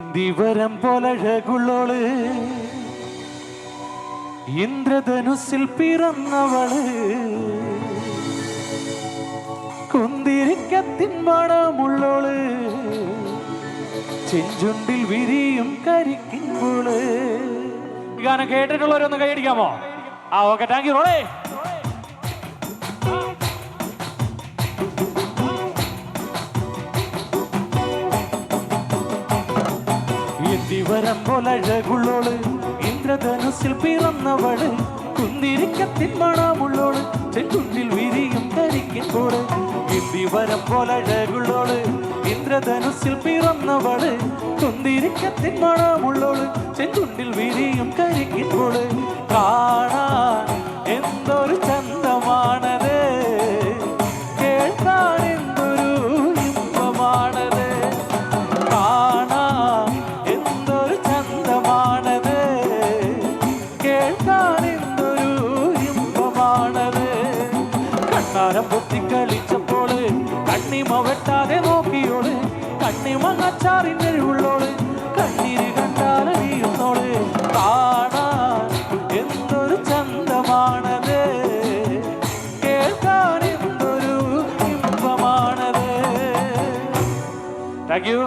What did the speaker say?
ദിവരം പോലഴകുള്ളോൾ ഇന്ദ്രധനുസിൽ പിറന്നവൾ. കുന്തിരിക്കത്തിൻ മണമുള്ളോൾ ചെഞ്ചുണ്ടിൽ വിരിയും കരിക്കുമ്പോൾ ഗാനം കേട്ടിട്ടുള്ളവരൊന്ന് കൈയടിക്കാമോ? ആ ഓക്കെ താങ്ക് യു റോളേ. എന്തിവരം പോലഴകുള്ളോൾ ഇന്ദ്രധനുസിൽ പിറന്നവൾ കുന്തിരിക്കത്തിൻ മണമുള്ളോൾ ചെക്കുണ്ടിൽ വിരിയും ധരിക്കുമ്പോൾ എന്തിവരം പോലഴകുള്ളോൾ ഇന്ദ്രധനുസിൽ പിറന്നവൾ കുന്തിരിക്കത്തിൻ മണമുള്ളോൾ ചെങ്കുണ്ടിൽ കേൾക്കാൻ എന്തൊരു ഇമ്പമാണത് കണ്ണാരം പൊത്തി കളിച്ചപ്പോൾ കണ്ണിമ വെട്ടാതെ നോക്കിയോൾ കണ്ണിമ അച്ചാറിനുള്ളോൾ കണ്ണീര് കണ്ടാലറിയുന്നോൾ കാണാൻ എന്തൊരു ചന്തമാണത്. കേൾക്കാൻ എന്തൊരു ഇമ്പമാണത്. Thank you